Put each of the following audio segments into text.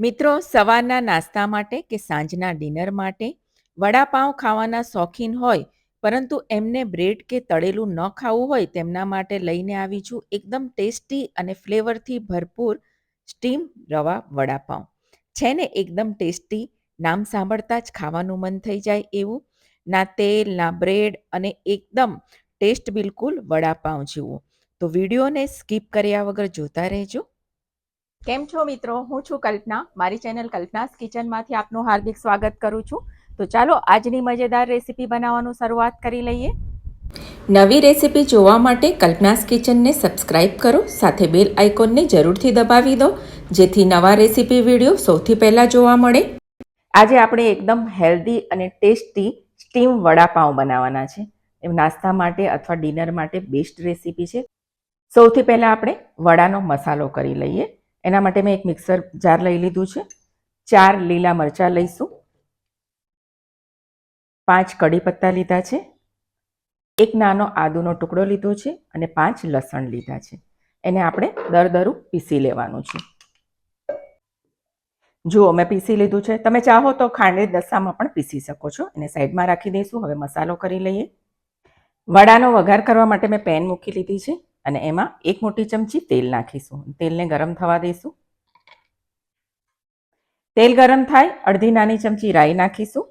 મિત્રો, સવારના નાસ્તા માટે કે સાંજના ડિનર માટે વડાપાઉં ખાવાના શોખીન હોય, પરંતુ એમને બ્રેડ કે તળેલું ન ખાવું હોય તેમના માટે લઈને આવી છું એકદમ ટેસ્ટી અને ફ્લેવરથી ભરપૂર સ્ટીમ રવા વડાપાઉં. છે ને એકદમ ટેસ્ટી, નામ સાંભળતા જ ખાવાનું મન થઈ જાય એવું, ના તેલ, ના બ્રેડ અને એકદમ ટેસ્ટ બિલકુલ વડાપાઉં જેવું. તો વિડીયોને સ્કીપ કર્યા વગર જોતા રહેજો. કેમ છો મિત્રો? હું છું કલ્પના. મારી ચેનલ કલ્પનાસ કિચનમાંથી આપનું હાર્દિક સ્વાગત કરું છું. તો ચાલો આજની મજેદાર રેસીપી બનાવવાનું શરૂઆત કરી લઈએ. નવી રેસીપી જોવા માટે કલ્પનાસ કિચનને સબસ્ક્રાઇબ કરો, સાથે બેલ આઇકોનને જરૂરથી દબાવી દો, જેથી નવા રેસીપી વીડિયો સૌથી પહેલાં જોવા મળે. આજે આપણે એકદમ હેલ્ધી અને ટેસ્ટી સ્ટીમ વડાપાઉં બનાવવાના છે. એ નાસ્તા માટે અથવા ડિનર માટે બેસ્ટ રેસીપી છે. સૌથી પહેલાં આપણે વડાનો મસાલો કરી લઈએ. એના માટે મેં એક મિક્સર જાર લઈ લીધું છે. ચાર લીલા મરચાં લઈશું. પાંચ કડી પત્તા લીધા છે. એક નાનો આદુનો ટુકડો લીધો છે અને પાંચ લસણ લીધા છે. એને આપણે દરદરું પીસી લેવાનું છે. જુઓ મેં પીસી લીધું છે, તમે ચાહો તો ખાંડે દસામાં પણ પીસી શકો છો. એને સાઈડમાં રાખી દઈશું. હવે મસાલો કરી લઈએ. વડાનો વઘાર કરવા માટે મેં પેન મૂકી લીધી છે. અને એમાં એક મોટી ચમચી તેલ નાખીશું. તેલને ગરમ થવા દઈશું તેલ ગરમ થાય, અડધી નાની ચમચી રાઈ નાખીશું.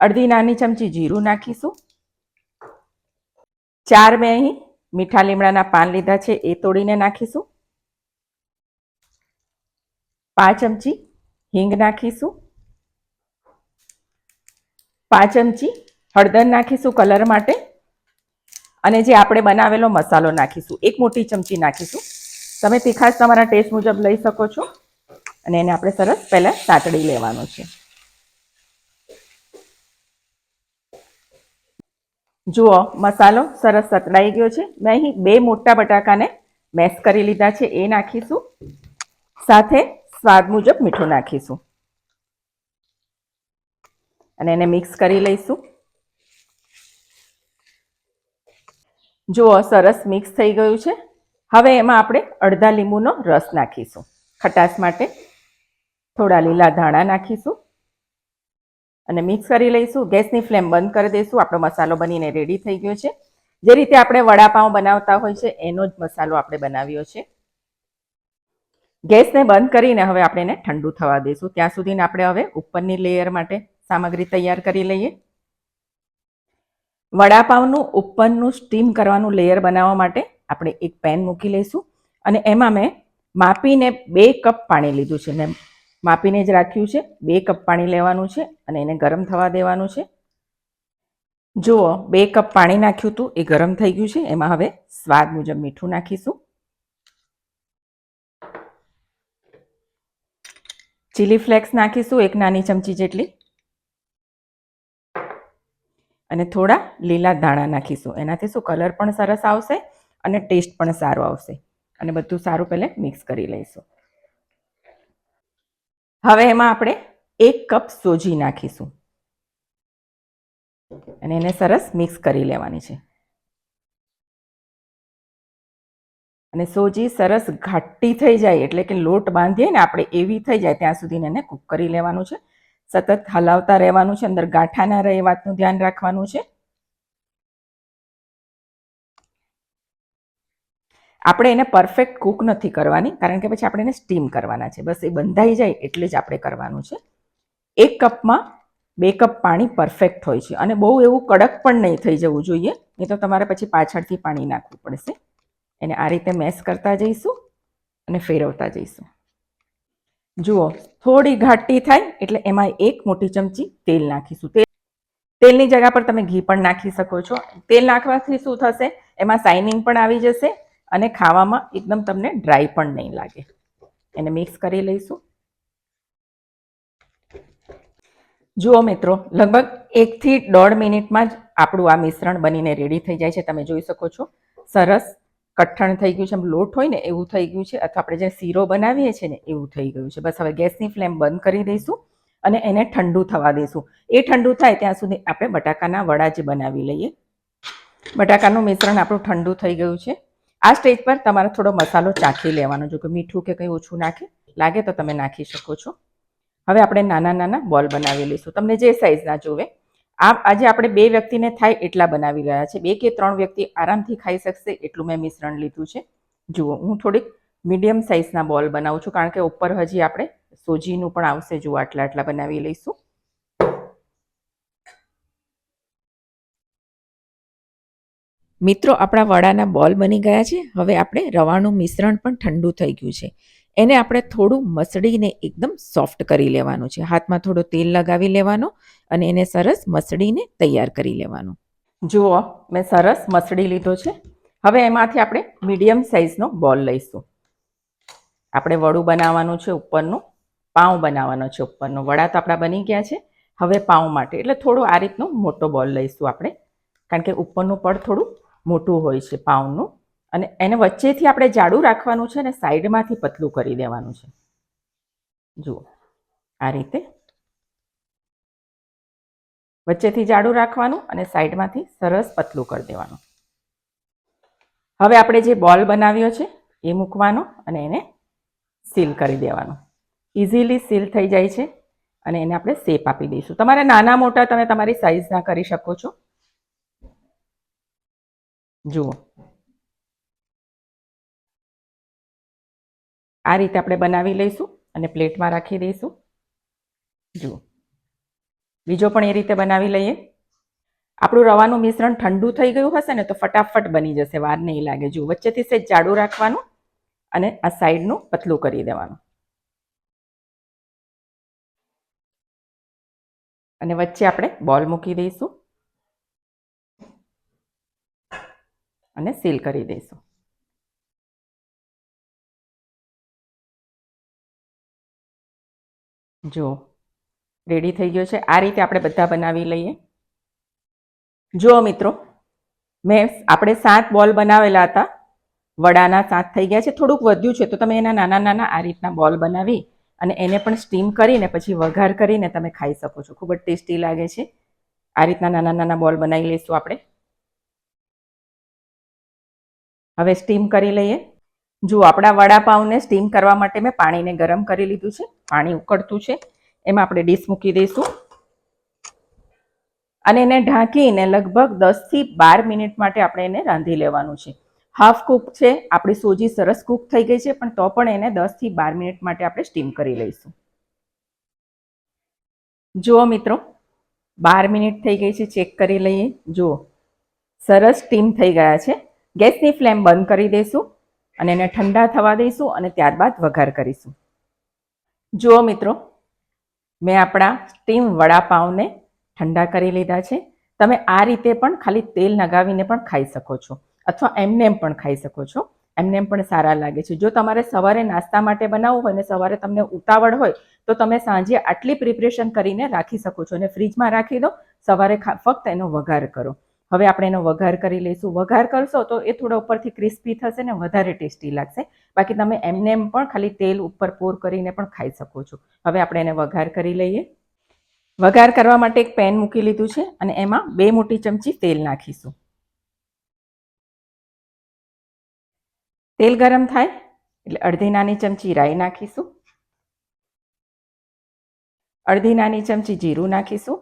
અડધી નાની ચમચી જીરું નાખીશું. ચાર મેં અહીં મીઠા લીમડાના પાન લીધા છે, એ તોડીને નાખીશું. પાંચ ચમચી હિંગ નાખીશું. પાંચ ચમચી હળદર નાખીશું કલર માટે. અને જે આપણે બનાવેલો મસાલો નાખીશું, એક મોટી ચમચી નાખીશું. તમે તીખાશ તમારા ટેસ્ટ મુજબ લઈ શકો છો. અને એને આપણે સરસ પહેલાં સાતડી લેવાનો છે. જુઓ, મસાલો સરસ સતડાઈ ગયો છે. મેં અહીં બે મોટા બટાકાને મેશ કરી લીધા છે. એ નાખીશું. સાથે સ્વાદ મુજબ મીઠું નાખીશું. અને એને મિક્સ કરી લઈશું. જુઓ, સરસ મિક્સ થઈ ગયું છે. હવે એમાં આપણે અડધા લીંબુનો રસ નાખીશું. ખટાશ માટે થોડા લીલા ધાણા નાખીશું. અને મિક્સ કરી લઈશું. ગેસની ફ્લેમ બંધ કરી દઈશું. આપણો મસાલો બનીને રેડી થઈ ગયો છે. જે રીતે આપણે વડાપાઉં બનાવતા હોય છે, એનો જ મસાલો આપણે બનાવ્યો છે. ગેસને બંધ કરીને હવે આપણે એને ઠંડુ થવા દઈશું. ત્યાં સુધીને આપણે હવે ઉપરની લેયર માટે સામગ્રી તૈયાર કરી લઈએ. વડાપાવનું ઉપરનું સ્ટીમ કરવાનું લેયર બનાવવા માટે આપણે એક પેન મૂકી લઈશું અને એમાં મેં માપીને બે કપ પાણી લીધું છે. ને માપીને જ રાખ્યું છે. બે કપ પાણી લેવાનું છે અને એને ગરમ થવા દેવાનું છે. જુઓ, બે કપ પાણી નાખ્યું હતું. એ ગરમ થઈ ગયું છે. એમાં હવે સ્વાદ મુજબ મીઠું નાખીશું. ચીલી ફ્લેક્સ નાખીશું, એક નાની ચમચી જેટલી. અને થોડા લીલા દાણા નાખીશું. એનાથી શું કલર પણ સરસ આવશે અને ટેસ્ટ પણ સારો આવશે. અને બધું સારું પહેલે મિક્સ કરી લઈશું. હવે એમાં આપણે એક કપ સોજી નાખીશું. અને એને સરસ મિક્સ કરી લેવાની છે. અને સોજી સરસ ઘાટી થઈ જાય એટલે કે લોટ બાંધીએ ને આપણે એવી થઈ જાય ત્યાં સુધી એને કૂક કરી લેવાનું છે. સતત હલાવતા રહેવાનું છે, અંદર ગાંઠા ના રહે વાતનું ધ્યાન રાખવાનું છે. આપણે એને પરફેક્ટ કૂક નથી કરવાની, કારણ કે પછી આપણે એને સ્ટીમ કરવાના છે. બસ એ બંધાઈ જાય એટલે જ આપણે કરવાનું છે. એક કપમાં બે કપ પાણી પરફેક્ટ હોય છે અને બહુ એવું કડક પણ નહીં થઈ જવું જોઈએ. નહીં તો તમારે પછી પાછળથી પાણી નાખવું પડશે. એને આ રીતે મેસ કરતા જઈશું અને ફેરવતા જઈશું. જુઓ, થોડી ઘાટી થાય એટલે એમાં એક મોટી ચમચી તેલ નાખીશું. તેલ, તેલની જગ્યા પર તમે ઘી પણ નાખી શકો છો. તેલ નાખવાથી શું થશે? એમાં સાઇનિંગ પણ આવી જશે અને ખાવામાં એકદમ તમને ડ્રાય પણ નહીં લાગે. એને મિક્સ કરી લઈશું. જુઓ મિત્રો, લગભગ એકથી દોઢ મિનિટમાં જ આપણું આ મિશ્રણ બનીને રેડી થઈ જાય છે. તમે જોઈ શકો છો, સરસ કઠણ થઈ ગયું છે એમ લોટ હોય ને એવું થઈ ગયું છે, અથવા આપણે જે શીરો બનાવીએ છીએ ને એવું થઈ ગયું છે. બસ હવે ગેસની ફ્લેમ બંધ કરી દઈશું અને એને ઠંડુ થવા દઈશું. એ ઠંડુ થાય ત્યાં સુધી આપણે બટાકાના વડા જે બનાવી લઈએ. બટાકાનું મિશ્રણ આપણું ઠંડુ થઈ ગયું છે. આ સ્ટેજ પર તમારે થોડો મસાલો ચાખી લેવાનો. જો કે મીઠું કે કંઈ ઓછું નાખે, લાગે તો તમે નાખી શકો છો. હવે આપણે નાના નાના બોલ બનાવી લઈશું. તમને જે સાઈઝના જોવે આજે આપણે બે વ્યક્તિને થાય એટલા બનાવી રહ્યા છે. બે કે ત્રણ વ્યક્તિ આરામથી ખાઈ શકશે એટલું મેં મિશ્રણ લીધું છે. જુઓ, હું થોડીક મીડિયમ સાઇઝના બોલ બનાવું છું કારણ કે ઉપર હજી આપણે સોજીનું પણ આવશે. જુઓ, આટલા આટલા બનાવી લઈશું. મિત્રો, આપણા વડાના બોલ બની ગયા છે. હવે આપણે રવાનું મિશ્રણ પણ ઠંડુ થઈ ગયું છે. એને આપણે થોડું મસળીને એકદમ સોફ્ટ કરી લેવાનું છે. હાથમાં થોડો તેલ લગાવી લેવાનું અને એને સરસ મસળીને તૈયાર કરી લેવાનું. જુઓ, મેં સરસ મસળી લીધો છે. હવે એમાંથી આપણે મીડિયમ સાઇઝનો બોલ લઈશું. આપણે વડું બનાવવાનું છે ઉપરનું, પાઉં બનાવવાનો છે ઉપરનો. વડા તો આપણા બની ગયા છે. હવે પાઉં માટે, એટલે થોડો આ રીતનો મોટો બોલ લઈશું આપણે. કારણ કે ઉપરનું પડ થોડું મોટું હોય છે પાઉંનું. અને એને વચ્ચેથી આપણે જાડું રાખવાનું છે અને સાઈડમાંથી પતલું કરી દેવાનું છે. જુઓ, આ રીતે. વચ્ચેથી જાડું રાખવાનું અને સાઈડમાંથી સરસ પતલું કરી દેવાનું. હવે આપણે જે બોલ બનાવ્યો છે, એ મૂકવાનો અને એને સીલ કરી દેવાનો. ઇઝીલી સીલ થઈ જાય છે અને એને આપણે શેપ આપી દઈશું. તમારે નાના મોટા તમે તમારી સાઈઝના કરી શકો છો. જુઓ આ રીતે આપણે બનાવી લઈશું અને પ્લેટમાં રાખી દઈશું. જુઓ. બીજો પણ એ રીતે બનાવી લઈએ. આપણું રવાનું મિશ્રણ ઠંડુ થઈ ગયું હશે ને તો ફટાફટ બની જશે, વાર નહીં લાગે. જુઓ, વચ્ચેથી સેજ જાડું રાખવાનું અને આ સાઈડનું પતલું કરી દેવાનું. અને વચ્ચે આપણે બોલ મૂકી દઈશું અને સીલ કરી દઈશું. જો રેડી થઈ ગયો છે. આ રીતે આપણે બધા બનાવી લઈએ. જુઓ મિત્રો, મેં આપણે સાત બોલ બનાવેલા હતા. વડાના સાત થઈ ગયા છે. થોડુંક વધ્યું છે, તો તમે એના નાના નાના આ રીતના બોલ બનાવી અને એને પણ સ્ટીમ કરીને પછી વઘાર કરીને તમે ખાઈ શકો છો. ખૂબ જ ટેસ્ટી લાગે છે. આ રીતના નાના નાના બોલ બનાવી લઈશું આપણે. હવે સ્ટીમ કરી લઈએ. જુઓ આપણા વડાપાઉંને સ્ટીમ કરવા માટે મેં પાણીને ગરમ કરી લીધું છે, પાણી ઉકળતું છે, એમાં આપણે ડીશ મૂકી દઈશું. અને એને ઢાંકીને લગભગ દસથી બાર મિનિટ માટે આપણે એને રાંધી લેવાનું છે. હાફ કૂક છે, આપણી સોજી સરસ કૂક થઈ ગઈ છે, પણ તો પણ એને દસથી બાર મિનિટ માટે આપણે સ્ટીમ કરી લઈશું. જુઓ મિત્રો, બાર મિનિટ થઈ ગઈ છે ચેક કરી લઈએ. જુઓ, સરસ સ્ટીમ થઈ ગયા છે. ગેસની ફ્લેમ બંધ કરી દઈશું. અને એને ઠંડા થવા દઈશું અને ત્યારબાદ વઘાર કરીશું. જુઓ મિત્રો, મેં આપણા સ્ટીમ વડાપાઉંને ઠંડા કરી લીધા છે. તમે આ રીતે પણ ખાલી તેલ નગાવીને પણ ખાઈ શકો છો અથવા એમને એમ પણ ખાઈ શકો છો. એમને એમ પણ સારા લાગે છે. જો તમારે સવારે નાસ્તા માટે બનાવવું હોય ને સવારે તમને ઉતાવળ હોય, તો તમે સાંજે આટલી પ્રિપરેશન કરીને રાખી શકો છો. અને ફ્રીજમાં રાખી દો, સવારે ફક્ત એનો વઘાર કરો. હવે આપણે એનો વઘાર કરી લઈશું. વઘાર કરશો તો એ થોડા ઉપરથી ક્રિસ્પી થશે ને વધારે ટેસ્ટી લાગશે. બાકી તમે એમને એમ પણ ખાલી તેલ ઉપર પોર કરીને પણ ખાઈ શકો છો. હવે આપણે એને વઘાર કરી લઈએ. વઘાર કરવા માટે એક પેન મૂકી લીધું છે અને એમાં બે મોટી ચમચી તેલ નાખીશું. તેલ ગરમ થાય એટલે અડધી નાની ચમચી રાઈ નાખીશું. અડધી નાની ચમચી જીરું નાખીશું.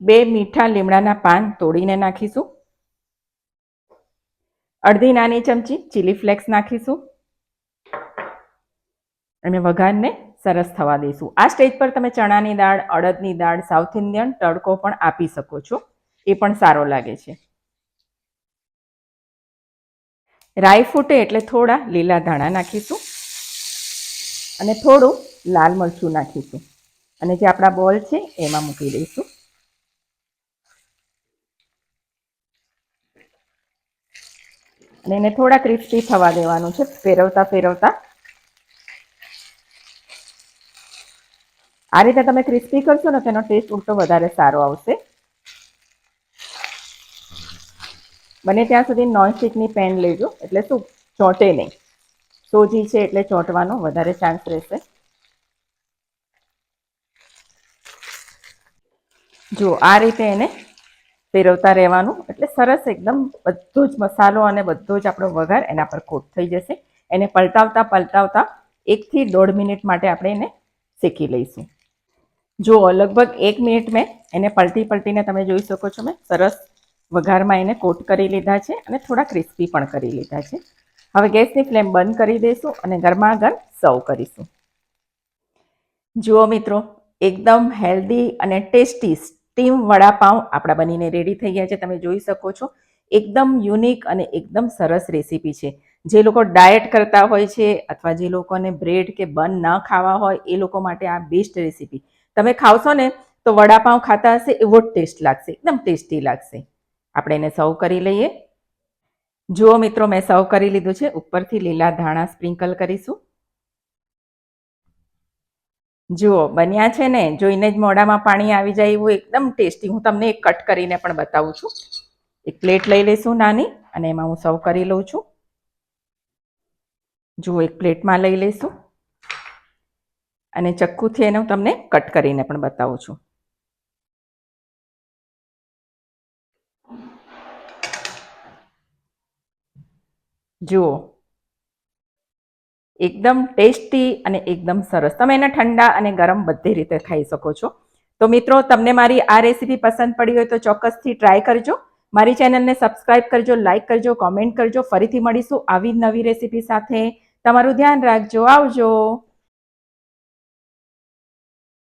બે મીઠા લીમડાના પાન તોડીને નાખીશું. અડધી નાની ચમચી ચીલી ફ્લેક્સ નાખીશું. અને વઘારને સરસ થવા દઈશું. આ સ્ટેજ પર તમે ચણાની દાળ, અડદની દાળ, સાઉથ ઇન્ડિયન તડકો પણ આપી શકો છો. એ પણ સારો લાગે છે. રાઈ ફૂટે એટલે થોડા લીલા ધાણા નાખીશું. અને થોડું લાલ મરચું નાખીશું. અને જે આપણા બોલ છે, એમાં મૂકી દઈશું. અને એને થોડા ક્રિસ્પી થવા દેવાનું છે, ફેરવતા ફેરવતા. આ રીતે તમે ક્રિસ્પી કરશો ને તેનો ટેસ્ટ ઉલટો વધારે સારો આવશે. બને ત્યાં સુધી નોનસ્ટિકની પેન લેજો, એટલે શું? ચોંટે નહીં. સોજી છે એટલે ચોંટવાનો વધારે ચાન્સ રહેશે. જો, આ રીતે એને ફેરવતા રહેવાનું. એટલે સરસ એકદમ બધો જ મસાલો અને બધો જ આપણો વઘાર એના પર કોટ થઈ જશે. એને પલટાવતા પલટાવતા એકથી દોઢ મિનિટ માટે આપણે એને શેકી લઈશું. જુઓ લગભગ એક મિનિટ મેં એને પલટી પલટીને તમે જોઈ શકો છો મેં સરસ વઘારમાં એને કોટ કરી લીધા છે અને થોડા ક્રિસ્પી પણ કરી લીધા છે. હવે ગેસની ફ્લેમ બંધ કરી દઈશું અને ગરમા ગરમ સર્વ કરીશું. જુઓ મિત્રો, એકદમ હેલ્ધી અને ટેસ્ટી સ્ટીમ વડાપાઉં આપણા બનીને રેડી થઈ ગયા છે. તમે જોઈ શકો છો, એકદમ યુનિક અને એકદમ સરસ રેસીપી છે. જે લોકો ડાયટ કરતા હોય છે અથવા જે લોકોને બ્રેડ કે બન ન ખાવા હોય, એ લોકો માટે આ બેસ્ટ રેસીપી. તમે ખાવશો ને તો વડાપાઉં ખાતા હશે, એવો જ ટેસ્ટ લાગશે, એકદમ ટેસ્ટી લાગશે. આપણે એને સર્વ કરી લઈએ. જુઓ મિત્રો, મેં સર્વ કરી લીધું છે. ઉપરથી લીલા ધાણા સ્પ્રિંકલ કરીશું. જુઓ, બન્યા છે ને, જોઈને જ મોઢામાં પાણી આવી જાય એવું એકદમ ટેસ્ટી. હું તમને એક કટ કરીને પણ બતાવું છું. એક પ્લેટ લઈ લઈશું નાની, અને એમાં હું સર્વ કરી લઉં છું. જુઓ, એક પ્લેટમાં લઈ લઈશું. અને ચક્કુથી એને હું તમને કટ કરીને પણ બતાવું છું. જુઓ એકદમ ટેસ્ટી અને એકદમ સરસ. તમે એને ઠંડા અને ગરમ બધી રીતે ખાઈ શકો છો. તો મિત્રો, તમને મારી આ રેસીપી પસંદ પડી હોય તો ચોક્કસથી ટ્રાય કરજો. મારી ચેનલને સબસ્ક્રાઇબ કરજો લાઇક કરજો કોમેન્ટ કરજો. ફરીથી મળીશું આવી નવી રેસીપી સાથે. તમારું ધ્યાન રાખજો. આવજો.